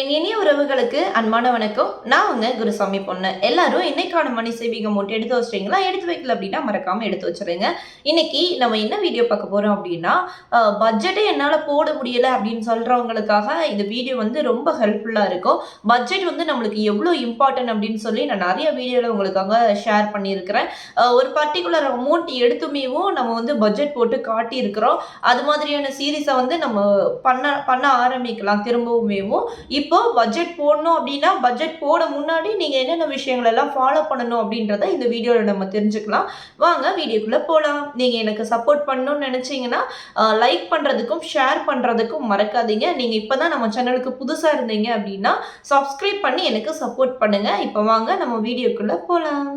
என் இனிய உறவுகளுக்கு அன்பான வணக்கம். நான் உங்க குருசாமி பொண்ணு. எல்லாரும் இன்னைக்கான மணி சேவிகம் மட்டும் எடுத்து வச்சிட்டீங்களா? எடுத்து வைக்கல அப்படின்னா மறக்காம எடுத்து வச்சிருங்க. இன்னைக்கு நம்ம என்ன வீடியோ பார்க்க போறோம் அப்படின்னா பட்ஜெட்டே என்னால் போட முடியல அப்படின்னு சொல்றவங்களுக்காக இந்த வீடியோ வந்து ரொம்ப ஹெல்ப்ஃபுல்லாக இருக்கும். பட்ஜெட் வந்து நம்மளுக்கு எவ்வளோ இம்பார்ட்டன்ட் அப்படின்னு சொல்லி நான் நிறைய வீடியோவில் உங்களுக்காக ஷேர் பண்ணியிருக்கிறேன். ஒரு பர்டிகுலர் அமௌண்ட் எடுத்துமேவும் நம்ம வந்து பட்ஜெட் போட்டு காட்டியிருக்கிறோம். அது மாதிரியான சீரீஸை வந்து நம்ம பண்ண பண்ண ஆரம்பிக்கலாம் திரும்பவுமேவும். இப்போ பட்ஜெட் போடணும் அப்படின்னா பட்ஜெட் போட முன்னாடி நீங்கள் என்னென்ன விஷயங்கள் எல்லாம் ஃபாலோ பண்ணணும் அப்படின்றத இந்த வீடியோவில் நம்ம தெரிஞ்சுக்கலாம். வாங்க வீடியோக்குள்ளே போகலாம் நீங்கள் எனக்கு சப்போர்ட் பண்ணணும்னு நினச்சிங்கன்னா லைக் பண்ணுறதுக்கும் ஷேர் பண்ணுறதுக்கும் மறக்காதீங்க. நீங்கள் இப்போ தான் நம்ம சேனலுக்கு புதுசாக இருந்தீங்க அப்படின்னா சப்ஸ்கிரைப் பண்ணி எனக்கு சப்போர்ட் பண்ணுங்கள் இப்போ வாங்க நம்ம வீடியோக்குள்ளே போகலாம்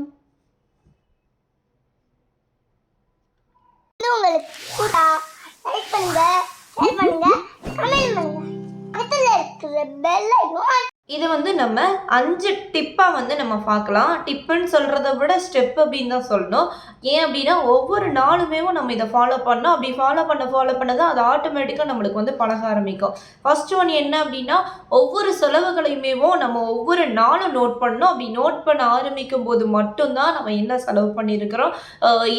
உங்களுக்கு லைக் பண்ணுங்க ஷேர் பண்ணுங்க கமெண்ட் பண்ணுங்க. பக்கத்துல இருக்கிற பெல் ஐக்கான் இது வந்து நம்ம அஞ்சு டிப்பாக வந்து நம்ம பார்க்கலாம். டிப்புன்னு சொல்கிறத விட ஸ்டெப் அப்படின்னு தான் சொல்லணும். ஏன் அப்படின்னா ஒவ்வொரு நாளுமே நம்ம இதை ஃபாலோ பண்ணோம். அப்படி ஃபாலோ பண்ண ஃபாலோ பண்ண தான் அது ஆட்டோமேட்டிக்காக நம்மளுக்கு வந்து பழக ஆரம்பிக்கும். ஃபர்ஸ்ட் ஒன் என்ன அப்படின்னா ஒவ்வொரு செலவுகளையுமே நம்ம ஒவ்வொரு நாளும் நோட் பண்ணோம். அப்படி நோட் பண்ண ஆரம்பிக்கும் போது மட்டும்தான் நம்ம என்ன செலவு பண்ணியிருக்கிறோம்?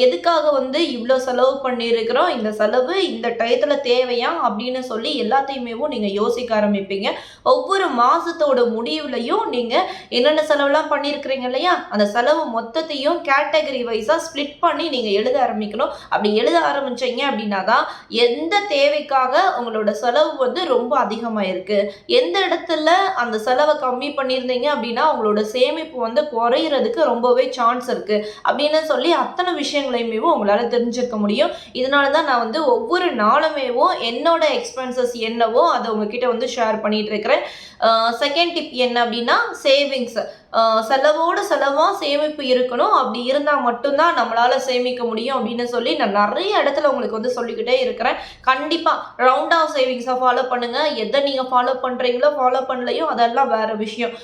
எதுக்காக வந்து இவ்வளோ செலவு பண்ணியிருக்கிறோம்? இந்த செலவு இந்த டயத்தில் தேவையா? அப்படின்னு சொல்லி எல்லாத்தையுமே நீங்கள் யோசிக்க ஆரம்பிப்பீங்க. ஒவ்வொரு மாதத்தோட முடிவுலையும் நீங்கள் என்னென்ன செலவுலாம் பண்ணியிருக்கிறீங்க இல்லையா? அந்த செலவு மொத்தத்தையும் கேட்டகரி வைஸாக ஸ்ப்ளிட் பண்ணி நீங்கள் எழுத ஆரம்பிக்கணும். அப்படி எழுத ஆரம்பித்தீங்க அப்படின்னா தான் எந்த தேவைக்காக உங்களோட செலவு வந்து ரொம்ப அதிகமாக இருக்குது எந்த இடத்துல அந்த செலவை கம்மி பண்ணியிருந்தீங்க அப்படின்னா உங்களோட சேமிப்பு வந்து குறையிறதுக்கு ரொம்பவே சான்ஸ் இருக்குது அப்படின்னு சொல்லி அத்தனை விஷயங்களையுமே உங்களால் தெரிஞ்சுக்க முடியும். இதனால தான் நான் வந்து ஒவ்வொரு நாளுமேவும் என்னோட எக்ஸ்பென்சஸ் என்னவோ அதை உங்ககிட்ட வந்து ஷேர் பண்ணிகிட்டு இருக்கிறேன். செகண்ட் டிப் என்ன அப்படின்னா சேவிங்ஸ் செலவோடு செலவாக சேமிப்பு இருக்கணும். அப்படி இருந்தால் மட்டும்தான் நம்மளால் சேமிக்க முடியும் அப்படின்னு சொல்லி நான் நிறைய இடத்துல உங்களுக்கு வந்து சொல்லிக்கிட்டே இருக்கிறேன். கண்டிப்பாக ரவுண்ட் ஆஃப் சேவிங்ஸை ஃபாலோ பண்ணுங்கள் எதை நீங்கள் ஃபாலோ பண்ணுறீங்களோ ஃபாலோ பண்ணலையோ அதெல்லாம் வேறு விஷயம்.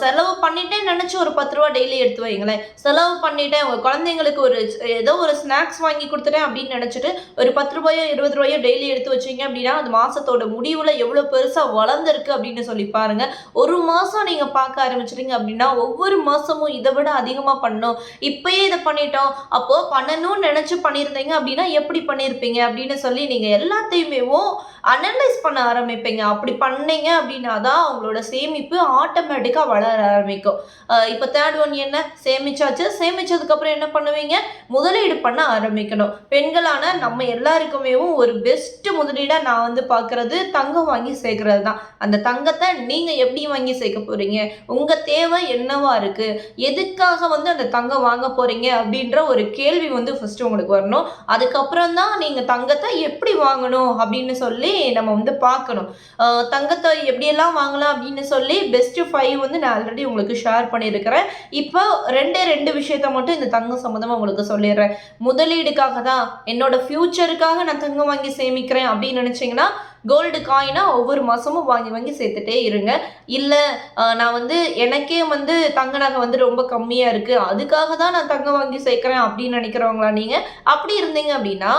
செலவு பண்ணிட்டே நினச்சி ஒரு பத்து ரூபா டெய்லி எடுத்து வைங்களேன். செலவு பண்ணிட்டேன் உங்கள் குழந்தைங்களுக்கு ஒரு ஏதோ ஒரு ஸ்நாக்ஸ் வாங்கி கொடுத்துட்டேன் அப்படின்னு நினச்சிட்டு ஒரு பத்து ரூபாயோ இருபது ரூபாயோ டெய்லி எடுத்து வச்சீங்க அப்படின்னா அது மாதத்தோட முடிவில் எவ்வளோ பெருசாக வளர்ந்துருக்கு அப்படின்னு சொல்லி பாருங்கள் ஒரு மாதம் நீங்கள் பார்க்க ஆரம்பிச்சிட்டீங்க அப்படின்னா ஒவ்வொரு மாதமும் இதை விட அதிகமாக பண்ணும். இப்பயே இதை பண்ணிட்டோம். அப்போது பண்ணணும்னு நினச்சி பண்ணியிருந்தீங்க அப்படின்னா எப்படி பண்ணியிருப்பீங்க அப்படின்னு சொல்லி நீங்கள் எல்லாத்தையுமேவும் அனலைஸ் பண்ண ஆரம்பிப்பீங்க. அப்படி பண்ணீங்க அப்படின்னா தான் அவங்களோட சேமிப்பு ஆட்டோமேட்டிக்காக வளர ஆரம்பிக்கும். இப்போ தேர்ட் ஒன் என்ன? சேமிச்சாச்சு. சேமிச்சதுக்கப்புறம் என்ன பண்ணுவீங்க? முதலீடு பண்ண ஆரம்பிக்கணும். பெண்களான நம்ம எல்லாருக்குமேவும் ஒரு பெஸ்ட் முதலீடாக நான் வந்து பார்க்குறது தங்கம் வாங்கி சேர்க்கறது தான் அந்த தங்கத்தை நீங்கள் எப்படி வாங்கி சேர்க்க போகிறீங்க உங்கள் தேவை என்னவா இருக்குது எதுக்காக வந்து அந்த தங்கம் வாங்க போகிறீங்க அப்படின்ற ஒரு கேள்வி வந்து ஃபஸ்ட்டு உங்களுக்கு வரணும். அதுக்கப்புறம் தான் நீங்கள் தங்கத்தை எப்படி வாங்கணும் அப்படின்னு சொல்லி நம்ம வந்து பார்க்கணும். தங்கத்தை எப்படியெல்லாம் வாங்கலாம் அப்படின்னு சொல்லி பெஸ்ட்டு ஃபைவ் வந்து நான் ஆல்ரெடி உங்களுக்கு ஷேர் பண்ணியிருக்கிறேன். இப்போ ரெண்டே ரெண்டு விஷயத்த மட்டும் இந்த தங்கம் சம்மந்தமாக உங்களுக்கு சொல்லிடுறேன். முதலீடுக்காக தான் என்னோட ஃப்யூச்சருக்காக நான் தங்கம் வாங்கி சேமிக்கிறேன் அப்படின்னு நினச்சிங்கன்னா கோல்டு காயினா ஒவ்வொரு மாதமும் வாங்கி வாங்கி சேர்த்துட்டே இருங்க. இல்லை நான் வந்து எனக்கே வந்து தங்க நகை வந்து ரொம்ப கம்மியாக இருக்குது அதுக்காக தான் நான் தங்கம் வாங்கி சேர்க்குறேன் அப்படின்னு நினைக்கிறவங்களா நீங்கள் அப்படி இருந்தீங்க அப்படின்னா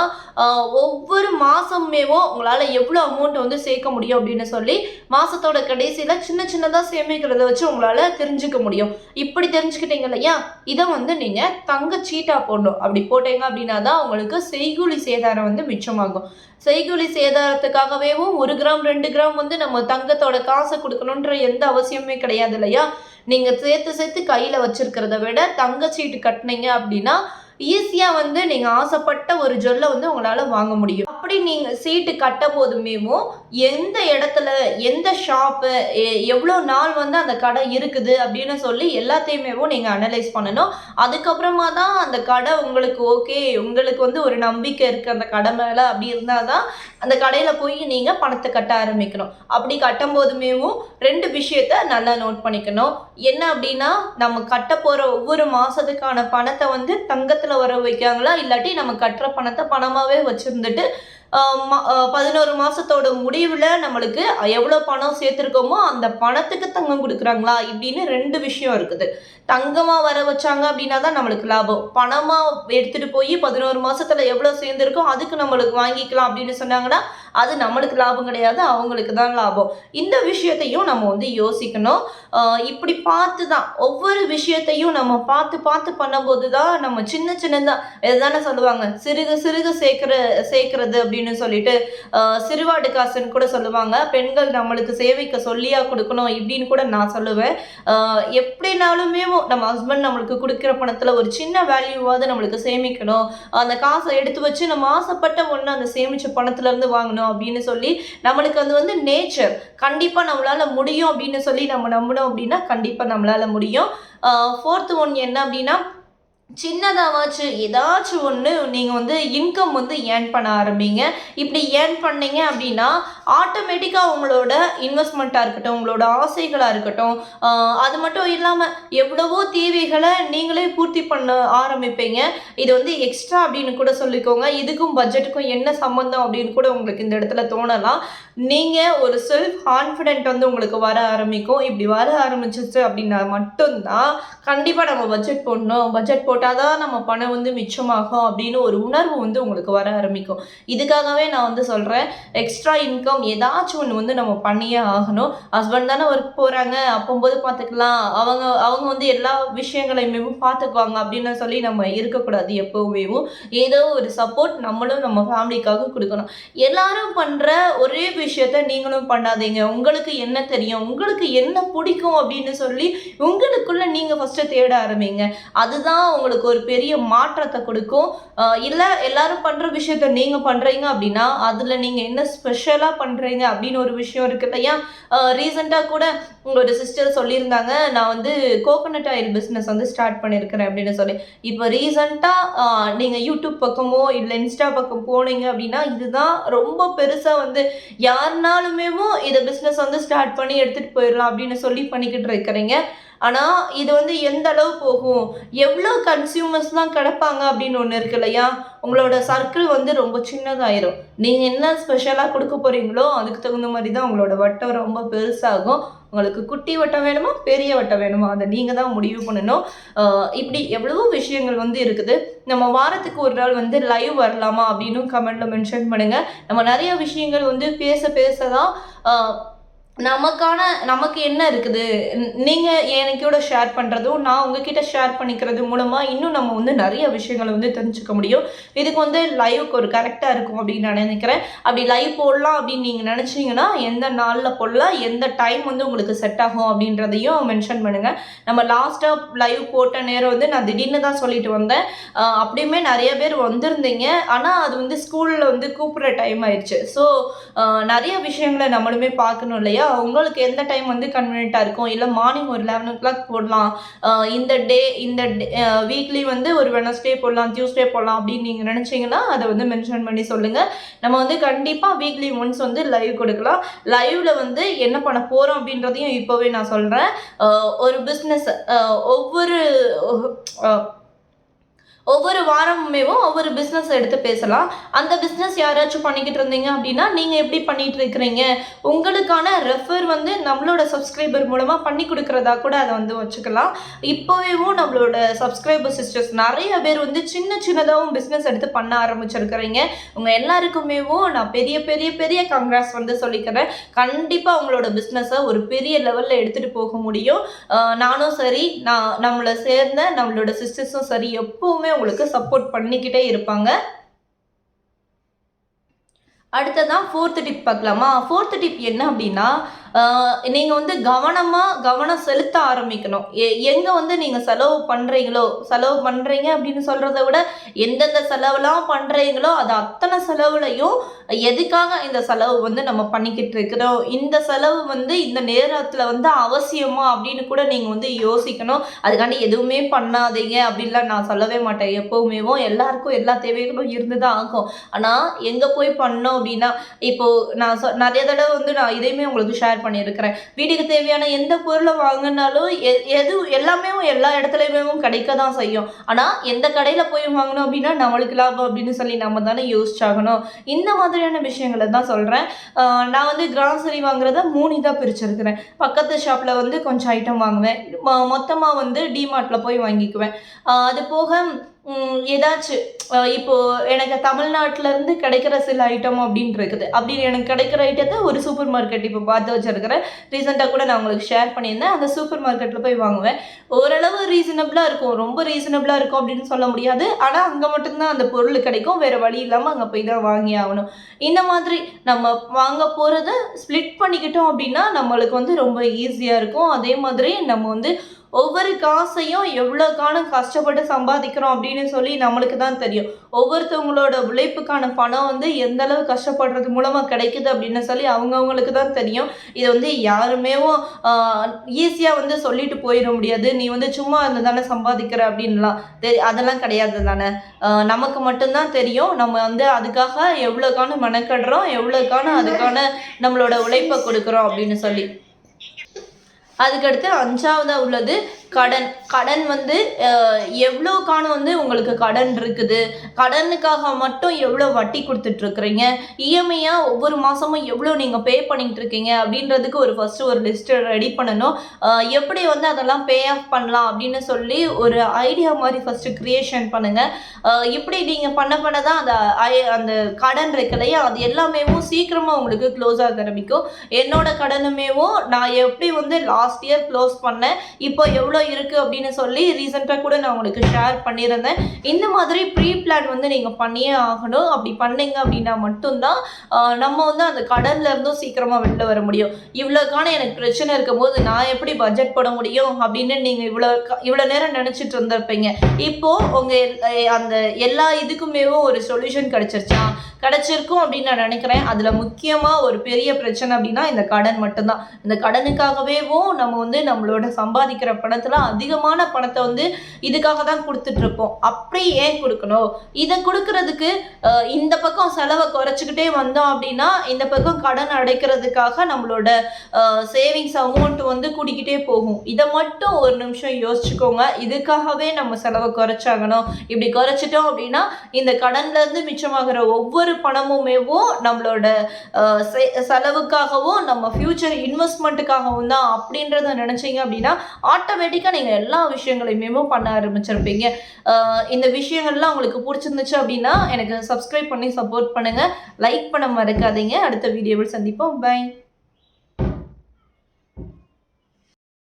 ஒவ்வொரு மாதமேவோ உங்களால் எவ்வளோ அமௌண்ட் வந்து சேர்க்க முடியும் அப்படின்னு சொல்லி மாதத்தோட கடைசியில் சின்ன சின்னதாக சேமிக்கிறத வச்சு உங்களால் தெரிஞ்சுக்க முடியும். இப்படி தெரிஞ்சுக்கிட்டீங்க இல்லையா? இதை வந்து நீங்கள் தங்க சீட்டாக போடணும். அப்படி போட்டீங்க அப்படின்னா தான் உங்களுக்கு செய்கூலி சேதாரம் வந்து மிச்சமாகும். செய்கூலி சேதாரத்துக்காகவே சேதாரத்துக்காகவேவும் ஒரு கிராம் ரெண்டு கிராம் வந்து நம்ம தங்கத்தோட காசை கொடுக்கணுன்ற எந்த அவசியமே கிடையாது இல்லையா? நீங்கள் சேர்த்து சேர்த்து கையில் வச்சுருக்கிறத விட தங்க சீட்டு கட்டினீங்க அப்படின்னா ஈஸியாக வந்து நீங்கள் ஆசைப்பட்ட ஒரு ஜொல்லை வந்து உங்களால் வாங்க முடியும். அப்படி நீங்கள் சீட்டு கட்ட போதுமேமோ எந்த இடத்துல எந்த ஷாப்பு எவ்வளோ நாள் வந்து அந்த கடை இருக்குது அப்படின்னு சொல்லி எல்லாத்தையுமேவும் நீங்கள் அனலைஸ் பண்ணணும். அதுக்கப்புறமா தான் அந்த கடை உங்களுக்கு ஓகே உங்களுக்கு வந்து ஒரு நம்பிக்கை இருக்குது அந்த கடை மேலே அப்படி இருந்தால் தான் அந்த கடையில் போய் நீங்கள் பணத்தை கட்ட ஆரம்பிக்கணும். அப்படி கட்டும் போதுமேவும் ரெண்டு விஷயத்த நல்லா நோட் பண்ணிக்கணும். என்ன அப்படின்னா நம்ம கட்ட போகிற ஒவ்வொரு மாதத்துக்கான பணத்தை வந்து தங்கத்தில் வர வைக்காங்களா இல்லாட்டி நம்ம கட்டுற பணத்தை பணமாகவே வச்சுருந்துட்டு பதினோரு மாதத்தோட முடிவில் நம்மளுக்கு எவ்வளோ பணம் சேர்த்துருக்கோமோ அந்த பணத்துக்கு தங்கம் கொடுக்குறாங்களா? இப்படின்னு ரெண்டு விஷயம் இருக்குது. தங்கமாக வர வச்சாங்க அப்படின்னா தான் நம்மளுக்கு லாபம். பணமாக எடுத்துகிட்டு போய் பதினோரு மாதத்தில் எவ்வளோ சேர்ந்துருக்கோ அதுக்கு நம்மளுக்கு வாங்கிக்கலாம் அப்படின்னு சொன்னாங்கன்னா அது நம்மளுக்கு லாபம் கிடையாது அவங்களுக்கு தான் லாபம். இந்த விஷயத்தையும் நம்ம வந்து யோசிக்கணும். இப்படி பார்த்து தான் ஒவ்வொரு விஷயத்தையும் நம்ம பார்த்து பார்த்து பண்ணும்போது தான் நம்ம சின்ன சின்னதாக இதுதானே சொல்லுவாங்க? சிறுக சிறுக சேர்க்கிற சேர்க்கறது அப்படின்னு சொல்லிட்டு சிறுவாடு காசுன்னு கூட சொல்லுவாங்க. பெண்கள் நம்மளுக்கு சேவைக்கு சொல்லியா கொடுக்கணும் இப்படின்னு கூட நான் சொல்லுவேன். எப்படினாலுமே நம்ம ஹஸ்பண்ட் நம்மளுக்கு கொடுக்குற பணத்தில் ஒரு சின்ன வேல்யூவாவது நம்மளுக்கு சேமிக்கணும். அந்த காசை எடுத்து வச்சு நம்ம ஆசைப்பட்ட ஒன்று அந்த சேமிச்ச பணத்துலேருந்து வாங்கணும். வாங்கணும் அப்படின்னு சொல்லி நம்மளுக்கு அது வந்து நேச்சர் கண்டிப்பாக நம்மளால் முடியும் அப்படின்னு சொல்லி நம்ம நம்பணும் அப்படின்னா கண்டிப்பாக நம்மளால் முடியும். ஃபோர்த்து ஒன் என்ன அப்படின்னா சின்னதாவாச்சும் ஏதாச்சும் ஒன்று நீங்கள் வந்து இன்கம் வந்து ஏர்ன் பண்ண ஆரம்பிங்க. இப்படி ஏர்ன் பண்ணீங்க அப்படின்னா ஆட்டோமேட்டிக்காக உங்களோட இன்வெஸ்ட்மெண்ட்டாக இருக்கட்டும் உங்களோட ஆசைகளாக இருக்கட்டும் அது மட்டும் இல்லாமல் எவ்வளவோ தேவைகளை நீங்களே பூர்த்தி பண்ண ஆரம்பிப்பீங்க. இது வந்து எக்ஸ்ட்ரா அப்படின்னு கூட சொல்லிக்கோங்க. இதுக்கும் பட்ஜெட்டுக்கும் என்ன சம்மந்தம் அப்படின்னு கூட உங்களுக்கு இந்த இடத்துல தோணலாம். நீங்கள் ஒரு செல்ஃப் கான்ஃபிடென்ட் வந்து உங்களுக்கு வர ஆரம்பிக்கும். இப்படி வர ஆரம்பிச்சிச்சு அப்படின்னா மட்டும்தான் கண்டிப்பாக நம்ம பட்ஜெட் போடணும். பட்ஜெட் போட்டு போட்டால் தான் நம்ம பணம் வந்து மிச்சமாகும் அப்படின்னு ஒரு உணர்வு வந்து உங்களுக்கு வர ஆரம்பிக்கும். இதுக்காகவே நான் வந்து சொல்கிறேன் எக்ஸ்ட்ரா இன்கம் ஏதாச்சும் ஒன்று வந்து நம்ம பண்ணியே ஆகணும். ஹஸ்பண்ட் தானே ஒர்க் போகிறாங்க அப்போம்போது பார்த்துக்கலாம் அவங்க அவங்க வந்து எல்லா விஷயங்களையுமே பார்த்துக்குவாங்க அப்படின்னு சொல்லி நம்ம இருக்கக்கூடாது எப்போவுமே. ஏதோ ஒரு சப்போர்ட் நம்மளும் நம்ம ஃபேமிலிக்காக கொடுக்கணும். எல்லாரும் பண்ணுற ஒரே விஷயத்த நீங்களும் பண்ணாதீங்க. உங்களுக்கு என்ன தெரியும் உங்களுக்கு என்ன பிடிக்கும் அப்படின்னு சொல்லி உங்களுக்குள்ள நீங்கள் ஃபஸ்ட்டு தேட ஆரம்பிங்க. அதுதான் உங்களுக்கு ஒரு பெரிய மாற்றத்தை கொடுக்கும். இல்லை எல்லாரும் பண்ணுற விஷயத்த நீங்கள் பண்ணுறீங்க அப்படின்னா அதில் நீங்கள் என்ன ஸ்பெஷலாக பண்ணுறீங்க அப்படின்னு ஒரு விஷயம் இருக்கு இல்லையா? ரீசெண்டாக கூட ஒரு சிஸ்டர் சொல்லியிருந்தாங்க நான் வந்து கோகோனட் ஆயில் பிஸ்னஸ் வந்து ஸ்டார்ட் பண்ணியிருக்கிறேன் அப்படின்னு சொல்லி. இப்போ ரீசெண்டாக நீங்கள் யூடியூப் பக்கமோ இல்லை இன்ஸ்டா பக்கம் போனீங்க அப்படின்னா இதுதான் ரொம்ப பெருசாக வந்து யாருனாலுமேமோ இதை பிஸ்னஸ் வந்து ஸ்டார்ட் பண்ணி எடுத்துகிட்டு போயிடலாம் அப்படின்னு சொல்லி பண்ணிக்கிட்டு இருக்கிறீங்க. ஆனால் இது வந்து எந்த அளவு போகும்? எவ்வளோ கன்சியூமர்ஸ்லாம் கிடப்பாங்க அப்படின்னு ஒன்று இருக்கு இல்லையா? உங்களோட சர்க்கிள் வந்து ரொம்ப சின்னதாயிரும். நீங்கள் என்ன ஸ்பெஷலாக கொடுக்க போகிறீங்களோ அதுக்கு தகுந்த மாதிரி தான் உங்களோட வட்டம் ரொம்ப பெருசாகும். உங்களுக்கு குட்டி வட்டம் வேணுமா பெரிய வட்டம் வேணுமா? அதை நீங்கள் தான் முடிவு பண்ணணும். இப்படி எவ்வளவோ விஷயங்கள் வந்து இருக்குது. நம்ம வாரத்துக்கு ஒரு நாள் வந்து லைவ் வரலாமா அப்படின்னு கமெண்ட்டில் மென்ஷன் பண்ணுங்கள் நம்ம நிறைய விஷயங்கள் வந்து பேச பேச தான் நமக்கான நமக்கு என்ன இருக்குது? நீங்கள் நீங்க எனக்கூட ஷேர் பண்ணுறதும் நான் உங்ககிட்ட ஷேர் பண்ணிக்கிறது மூலமாக இன்னும் நம்ம வந்து நிறைய விஷயங்களை வந்து தெரிஞ்சுக்க முடியும். இதுக்கு வந்து லைவுக்கு ஒரு கரெக்டாக இருக்கும் அப்படின்னு நான் நினைக்கிறேன். அப்படி லைவ் போடலாம் அப்படின்னு நீங்கள் நினச்சிங்கன்னா எந்த நாளில் போடலாம் எந்த டைம் வந்து உங்களுக்கு செட் ஆகும் அப்படின்றதையும் மென்ஷன் பண்ணுங்கள் நம்ம லாஸ்ட்டாக லைவ் போட்ட நேரம் வந்து நான் திடீர்னு தான் சொல்லிட்டு வந்தேன். அப்படியுமே நிறைய பேர் வந்திருந்தீங்க. ஆனால் அது வந்து ஸ்கூலில் வந்து கூப்பிட்ற டைம் ஆயிடுச்சு. ஸோ நிறைய விஷயங்களை நம்மளுமே பார்க்கணும் இல்லையா? உங்களுக்கு எந்த டைம் வந்து கன்வீனியண்ட்டாக இருக்கும்? இல்லை மார்னிங் ஒரு லெவன் ஓ கிளாக் போடலாம் இந்த டே இந்த வீக்லி வந்து ஒரு வெனஸ்டே போடலாம் டியூஸ்டே போடலாம் அப்படின்னு நீங்கள் நினச்சிங்கன்னா அதை வந்து மென்ஷன் பண்ணி சொல்லுங்கள் நம்ம வந்து கண்டிப்பாக வீக்லி ஒன்ஸ் வந்து லைவ் கொடுக்கலாம். லைவ்ல வந்து என்ன பண்ண போகிறோம் அப்படின்றதையும் இப்போவே நான் சொல்கிறேன் ஒரு பிஸ்னஸ் ஒவ்வொரு ஒவ்வொரு வாரமுமேவும் ஒவ்வொரு பிஸ்னஸ் எடுத்து பேசலாம். அந்த பிஸ்னஸ் யாராச்சும் பண்ணிக்கிட்டு இருந்தீங்க அப்படின்னா நீங்கள் எப்படி பண்ணிட்டு இருக்கிறீங்க? உங்களுக்கான ரெஃபர் வந்து நம்மளோட சப்ஸ்கிரைபர் மூலமாக பண்ணி கொடுக்குறதா கூட அதை வந்து வச்சுக்கலாம். இப்போவேவும் நம்மளோட சப்ஸ்கிரைபர் சிஸ்டர்ஸ் நிறைய பேர் வந்து சின்ன சின்னதாகவும் பிஸ்னஸ் எடுத்து பண்ண ஆரம்பிச்சிருக்கிறீங்க. உங்கள் எல்லாருக்குமேவும் நான் பெரிய பெரிய பெரிய கங்க்ராஸ் வந்து சொல்லிக்கிறேன். கண்டிப்பாக உங்களோட பிஸ்னஸை ஒரு பெரிய லெவலில் எடுத்துகிட்டு போக முடியும். நானும் சரி நான் நம்மளை சேர்ந்த நம்மளோட சிஸ்டர்ஸும் சரி எப்போவுமே உங்களுக்கு சப்போர்ட் பண்ணிக்கிட்டே இருப்பாங்க. அடுத்ததான் ஃபோர்த்து டிப் பார்க்கலாமா? ஃபோர்த்து டிப் என்ன அப்படின்னா நீங்கள் வந்து கவனமாக கவனம் செலுத்த ஆரம்பிக்கணும். எ எங்கே வந்து நீங்கள் செலவு பண்ணுறீங்களோ செலவு பண்ணுறீங்க அப்படின்னு சொல்கிறத விட எந்தெந்த செலவுலாம் பண்ணுறீங்களோ அது அத்தனை செலவுலையும் எதுக்காக இந்த செலவு வந்து நம்ம பண்ணிக்கிட்டு இருக்கிறோம்? இந்த செலவு வந்து இந்த நேரத்தில் வந்து அவசியமா அப்படின்னு கூட நீங்கள் வந்து யோசிக்கணும். அதுக்காண்டி எதுவுமே பண்ணாதீங்க அப்படின்லாம் நான் சொல்லவே மாட்டேன். எப்போவுமே எல்லாருக்கும் எல்லா தேவைகளும் இருந்து தான் ஆகும். ஆனால் எங்கே போய் பண்ணோம் அப்படின்னா இப்போது நான் சொ நிறைய தடவை வந்து நான் இதையுமே உங்களுக்கு ஷேர் பண்ணியிருக்கிறேன். வீட்டுக்கு தேவையான எந்த பொருளை வாங்கினாலும் எ எது எல்லாமே எல்லா இடத்துலையுமே கிடைக்க தான் செய்யும். ஆனால் எந்த கடையில் போய் வாங்கணும் அப்படின்னா நம்மளுக்கு லாபம் அப்படின்னு சொல்லி நம்ம தானே யோசிச்சாகணும். இந்த மாதிரியான விஷயங்களை தான் சொல்கிறேன் நான் வந்து கிராசரி வாங்குறத மூணு இதாக பிரிச்சிருக்கிறேன். பக்கத்து ஷாப்பில் வந்து கொஞ்சம் ஐட்டம் வாங்குவேன். மொத்தமாக வந்து டிமார்ட்டில் போய் வாங்கிக்குவேன். அது போக ஏதாச்சும் இப்போது இப்போ எனக்கு தமிழ்நாட்டுல இருந்து கிடைக்கிற சில ஐட்டம் அப்படின்னு இருக்குது அப்படி எனக்கு கிடைக்கிற ஐட்டத்தை ஒரு சூப்பர் மார்க்கெட் இப்போ பார்த்து வச்சிருக்கிறேன். ரீசெண்டாக கூட நான் உங்களுக்கு ஷேர் பண்ணியிருந்தேன். அந்த சூப்பர் மார்க்கெட்டில் போய் வாங்குவேன். ஓரளவு ரீசனபிளாக இருக்கும். ரொம்ப ரீசனபிளாக இருக்கும் அப்படின்னு சொல்ல முடியாது. ஆனால் அங்கே மட்டும்தான் அந்த பொருள் கிடைக்கும். வேறு வழி இல்லாமல் அங்கே போய் தான் வாங்கி ஆகணும். இந்த மாதிரி நம்ம வாங்க போகிறத ஸ்ப்ளிட் பண்ணிக்கிட்டோம் அப்படின்னா நம்மளுக்கு வந்து ரொம்ப ஈஸியாக இருக்கும். அதே மாதிரி நம்ம வந்து ஒவ்வொரு காசையும் எவ்வளோ காலம் கஷ்டப்பட்டு சம்பாதிக்கிறோம் அப்படின்னு சொல்லி நம்மளுக்கு தான் தெரியும். ஒவ்வொருத்தவங்களோட உழைப்புக்கான பணம் வந்து எந்த அளவு கஷ்டப்படுறது மூலமாக கிடைக்குது அப்படின்னு சொல்லி அவங்கவுங்களுக்கு தான் தெரியும். இதை வந்து யாருமேவும் ஈஸியாக வந்து சொல்லிட்டு போயிட முடியாது. நீ வந்து சும்மா இருந்து தானே சம்பாதிக்கிற அப்படின்லாம் தெரி அதெல்லாம் கிடையாது தானே. நமக்கு மட்டும்தான் தெரியும். நம்ம வந்து அதுக்காக எவ்வளோக்கான மெனக்கடுறோம் எவ்வளோக்கான அதுக்கான நம்மளோட உழைப்பை கொடுக்குறோம் அப்படின்னு சொல்லி. அதுக்கடுத்து அஞ்சாவதாக உள்ளது. கடன். கடன் வந்து எவ்வளோக்கான எவ்வளோ வந்து உங்களுக்கு கடன் இருக்குது. கடனுக்காக மட்டும் எவ்வளோ வட்டி கொடுத்துட்ருக்குறீங்க? இஎம்ஐயாக ஒவ்வொரு மாதமும் எவ்வளோ நீங்கள் பே பண்ணிகிட்டு இருக்கீங்க அப்படின்றதுக்கு ஒரு ஃபஸ்ட்டு ஒரு லிஸ்ட்டு ரெடி பண்ணணும். எப்படி வந்து அதெல்லாம் பே ஆஃப் பண்ணலாம் அப்படின்னு சொல்லி ஒரு ஐடியா மாதிரி ஃபஸ்ட்டு க்ரியேஷன் பண்ணுங்கள் இப்படி நீங்கள் பண்ண பண்ண தான் அந்த ஐ- அந்த கடன் இருக்கு இல்லையா? அது எல்லாமேவும் சீக்கிரமாக உங்களுக்கு க்ளோஸ் ஆக ஆரம்பிக்கும். என்னோட கடனுமேவும் நான் எப்படி வந்து லாஸ்ட் இயர் க்ளோஸ் பண்ணேன்? இப்போ எவ்வளோ இருக்குது அப்படின்னு சொல்லி ரீசெண்டாக கூட நான் உங்களுக்கு ஷேர் பண்ணியிருந்தேன். இந்த மாதிரி ப்ரீ பிளான் வந்து நீங்கள் பண்ணியே ஆகணும். அப்படி பண்ணீங்க அப்படின்னா மட்டும்தான் நம்ம வந்து அந்த கடன்ல இருந்தும் சீக்கிரமாக வெளில வர முடியும். இவ்வளோக்கான எனக்கு பிரச்சனை இருக்கும்போது நான் எப்படி பட்ஜெட் போட முடியும் அப்படின்னு நீங்கள் இவ்வளோ இவ்வளோ நேரம் நினச்சிட்டு இருந்திருப்பீங்க. இப்போது உங்கள் அந்த எல்லா இதுக்குமேவும் ஒரு சொல்யூஷன் கிடச்சிருச்சா? கிடச்சிருக்கும் அப்படின்னு நான் நினைக்கிறேன். அதில் முக்கியமாக ஒரு பெரிய பிரச்சனை அப்படின்னா இந்த கடன் மட்டும்தான். இந்த கடனுக்காகவேவும் நம்ம வந்து நம்மளோட சம்பாதிக்கிற பணத்தை பணத்தில் அதிகமான பணத்தை வந்து இதுக்காக தான் கொடுத்துட்ருப்போம் அப்படி ஏன் கொடுக்கணும்? இதை கொடுக்கறதுக்கு இந்த பக்கம் செலவை குறைச்சிக்கிட்டே வந்தோம் அப்படின்னா இந்த பக்கம் கடன் அடைக்கிறதுக்காக நம்மளோட சேவிங்ஸ் அமௌண்ட் வந்து கூடிக்கிட்டே போகும். இதை மட்டும் ஒரு நிமிஷம் யோசிச்சுக்கோங்க. இதுக்காகவே நம்ம செலவை குறைச்சாகணும். இப்படி குறைச்சிட்டோம் அப்படின்னா இந்த கடன்ல இருந்து மிச்சமாகிற ஒவ்வொரு பணமுமேவும் நம்மளோட செ- செலவுக்காகவும் நம்ம ஃப்யூச்சர் இன்வெஸ்ட்மெண்ட்டுக்காகவும் தான். அப்படின்றத நினச்சிங்க அப்படின்னா ஆட்டோமேட்டிக் ஆட்டோமேட்டிக்காக நீங்கள் எல்லா விஷயங்களையுமே பண்ண ஆரம்பிச்சிருப்பீங்க. இந்த விஷயங்கள்லாம் உங்களுக்கு பிடிச்சிருந்துச்சு அப்படின்னா எனக்கு சப்ஸ்கிரைப் பண்ணி சப்போர்ட் பண்ணுங்கள் லைக் பண்ண மறக்காதீங்க. அடுத்த வீடியோவில் சந்திப்போம். பை